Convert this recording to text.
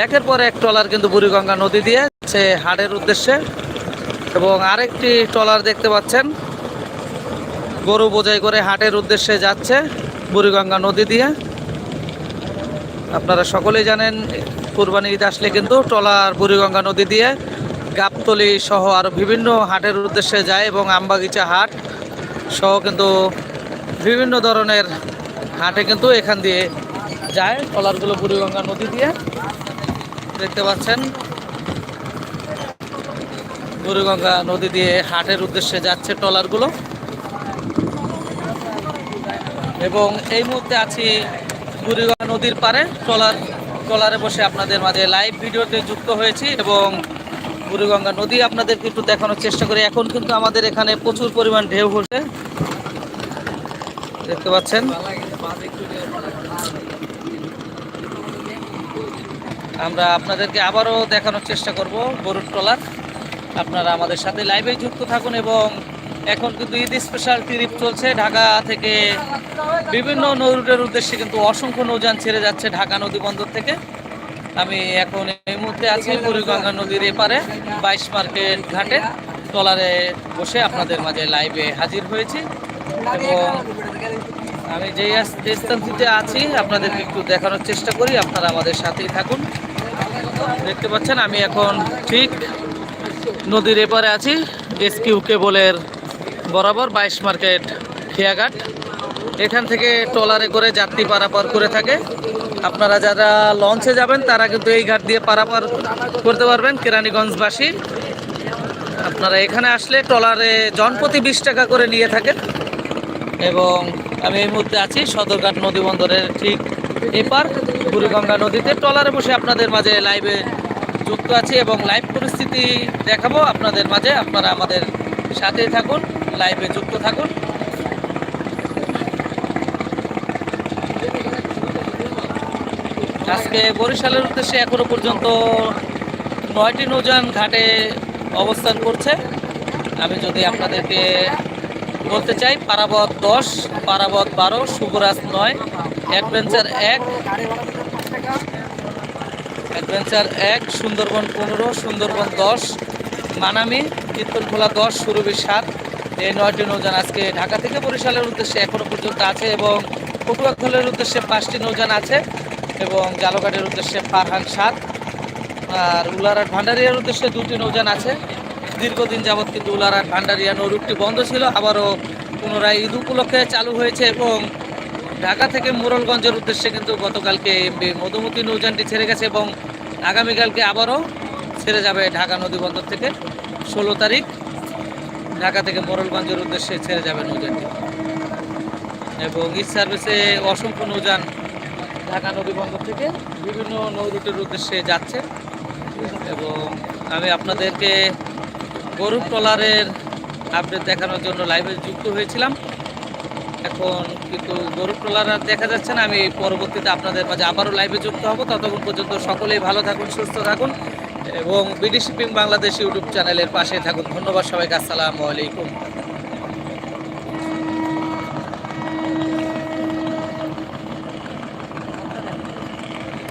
একের পর এক ট্রলার কিন্তু বুড়িগঙ্গা নদী দিয়ে সে হাটের উদ্দেশ্যে। এবং আরেকটি ট্রলার দেখতে পাচ্ছেন, গরু বোঝাই করে হাটের উদ্দেশ্যে যাচ্ছে বুড়িগঙ্গা নদী দিয়ে। আপনারা সকলেই জানেন কুরবানি ঈদ আসলে কিন্তু ট্রলার বুড়িগঙ্গা নদী দিয়ে গাবতলি সহ আরও বিভিন্ন হাটের উদ্দেশ্যে যায় এবং আমবাগিচা হাট সহ কিন্তু বিভিন্ন ধরনের হাটে কিন্তু এখান দিয়ে যায় ট্রলারগুলো বুড়িগঙ্গা নদী দিয়ে। দেখতে পাচ্ছেন। বুড়িগঙ্গা নদী দিয়ে হাটের উদ্দেশ্যে যাচ্ছে ট্রলারগুলো। এবং এই মুহূর্তে আছি বুড়িগঙ্গা নদীর পারে ট্রলার, ট্রলারে বসে আপনাদের মাঝে লাইভ ভিডিওতে যুক্ত হয়েছি এবং বুড়িগঙ্গা নদী আপনাদেরকে একটু দেখানোর চেষ্টা করি। এখন কিন্তু আমাদের এখানে প্রচুর পরিমাণ ঢেউ হচ্ছে। দেখতে পাচ্ছেন। আমরা আপনাদেরকে আবারও দেখানোর চেষ্টা করব গরুর ট্রলার। আপনারা আমাদের সাথে লাইভে যুক্ত থাকুন এবং এখন কিন্তু ঈদ স্পেশাল ট্রিপ চলছে। ঢাকা থেকে বিভিন্ন নৌরুটের উদ্দেশ্যে কিন্তু অসংখ্য নৌযান ছেড়ে যাচ্ছে ঢাকা নদী বন্দর থেকে। আমি এখন এই মুহূর্তে আছি বুড়িগঙ্গা নদীর এপারে, বাইশ মার্কেট ঘাটে। ট্রলারে বসে আপনাদের মাঝে লাইভে হাজির হয়েছি। এবং আমি যে স্থানটিতে আছি, আপনাদেরকে একটু দেখানোর চেষ্টা করি। আপনারা আমাদের সাথেই থাকুন। দেখতে পাচ্ছেন, আমি এখন ঠিক নদীর এপারে আছি, এসকিউ কেবলের বরাবর বাইশ মার্কেট খেয়াঘাট। এখান থেকে ট্রলারে করে যাত্রী পারাপার করে থাকে। আপনারা যারা লঞ্চে যাবেন, তারা কিন্তু এই ঘাট দিয়ে পারাপার করতে পারবেন, কেরানীগঞ্জবাসী। আপনারা এখানে আসলে ট্রলারে জনপ্রতি বিশ টাকা করে নিয়ে থাকেন। এবং আমি এই মুহূর্তে আছি সদরঘাট নদী বন্দরের ঠিক এপার বুড়িগঙ্গা নদীতে ট্রলারে বসে আপনাদের মাঝে লাইভে যুক্ত আছি এবং লাইভ পরিস্থিতি দেখাবো আপনাদের মাঝে। আপনারা আমাদের সাথেই থাকুন লাইভে যুক্ত থাকুন। আজকে বরিশালের উদ্দেশ্যে এখনও পর্যন্ত নয়টি নৌযান ঘাটে অবস্থান করছে। আমি যদি আপনাদেরকে বলতে চাই, পারাবত দশ, পারাবত বারো শুভরাজ নয়, অ্যাডভেঞ্চার এক অ্যাডভেঞ্চার এক, সুন্দরবন পনেরো, সুন্দরবন দশ, মানামি কীর্তনখোলা দশ, সুরভি সাত, এই নয়টি নৌযান আজকে ঢাকা থেকে বরিশালের উদ্দেশ্যে এখনও পর্যন্ত আছে এবং পটুয়াখালের উদ্দেশ্যে পাঁচটি নৌযান আছে এবং জালঘাটের উদ্দেশ্যে ফারহান সাত, আর উলারহাট ভান্ডারিয়ার উদ্দেশ্যে দুটি নৌযান আছে। দীর্ঘদিন যাবৎ কিন্তু উলারহাট ভান্ডারিয়া নৌরুটটি বন্ধ ছিল, আবারও পুনরায় ঈদ উপলক্ষে চালু হয়েছে এবং ঢাকা থেকে মোরলগঞ্জের উদ্দেশ্যে কিন্তু গতকালকে মধুমতি নৌযানটি ছেড়ে গেছে এবং আগামীকালকে আবারও ছেড়ে যাবে ঢাকা নদী বন্দর থেকে। ষোলো তারিখ ঢাকা থেকে মোরলগঞ্জের উদ্দেশ্যে ছেড়ে যাবে নৌযানটি। এবং ঈদ সার্ভিসে অসংখ্য নৌযান ঢাকা নদী বন্দর থেকে বিভিন্ন নৌ রুটের উদ্দেশ্যে যাচ্ছে। এবং আমি আপনাদেরকে গরুর ট্রলারের আপডেট দেখানোর জন্য লাইভে যুক্ত হয়েছিলাম। এখন কিন্তু গরু ট্রলার দেখা যাচ্ছে না, আমি পরবর্তীতে আপনাদের মাঝে আবারও লাইভে যুক্ত হব। ততক্ষণ পর্যন্ত সকলেই ভালো থাকুন, সুস্থ থাকুন এবং বিডি শিপিং বাংলাদেশ ইউটিউব চ্যানেলের পাশে থাকুন। ধন্যবাদ সবাইকে, আসসালামু আলাইকুম।